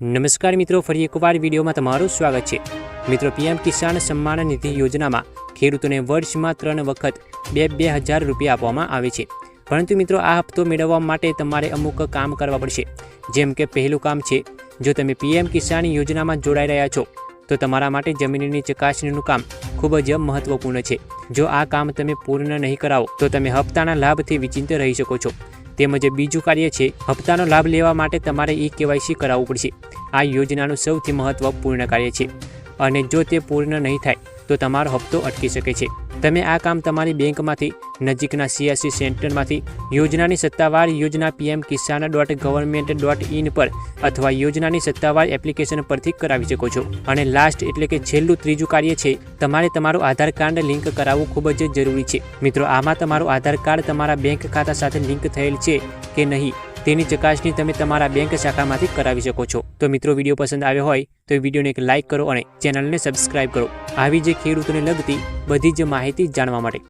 નમસ્કાર મિત્રો, ફરી એકવાર વિડીયોમાં તમારું સ્વાગત છે. મિત્રો, પીએમ કિસાન સન્માન નિધિ યોજનામાં ખેડૂતોને વર્ષમાં ત્રણ વખત બે બે હજાર રૂપિયા આપવામાં આવે છે. પરંતુ મિત્રો, આ હપ્તો મેળવવા માટે તમારે અમુક કામ કરવા પડશે. જેમ કે પહેલું કામ છે, જો તમે પીએમ કિસાન યોજનામાં જોડાઈ રહ્યા છો, તો તમારા માટે જમીનની ચકાસણીનું કામ ખૂબ જ મહત્વપૂર્ણ છે. જો આ કામ તમે પૂર્ણ નહીં કરાવો, તો તમે હપ્તાના લાભથી વિચિંત રહી શકો છો. તેમજ બીજું કાર્ય છે, હપ્તાનો લાભ લેવા માટે તમારે ઈ કેવાયસી કરાવવું પડશે. આ યોજનાનું સૌથી મહત્વપૂર્ણ કાર્ય છે. અને જો તે પૂર્ણ નહીં થાય તો તમારો હપ્તો અટકી શકે છે. તમે આ કામ તમારી બેંકમાંથી, નજીકના સીએસસી સેન્ટરમાંથી, યોજનાની સત્તાવાર યોજના PM Kisan dot government dot in પર અથવા યોજનાની સત્તાવાર એપ્લિકેશન પરથી કરાવી શકો છો. અને લાસ્ટ એટલે કે છેલ્લું ત્રીજું કાર્ય છે, તમારે તમારું આધાર કાર્ડ લિંક કરાવવું ખૂબ જ જરૂરી છે. મિત્રો, આમાં તમારું આધાર કાર્ડ તમારા બેંક ખાતા સાથે લિંક થયેલ છે કે નહીં? તેની ચકાસણી તમે તમારા બેંક શાખામાંથી કરાવી શકો છો. તો મિત્રો, વીડિયો પસંદ આવ્યો હોય તો વિડીયોને એક લાઇક કરો અને ચેનલને સબસ્ક્રાઇબ કરો. આવી જે ખેડૂતોને લગતી બધી જ માહિતી જાણવા માટે.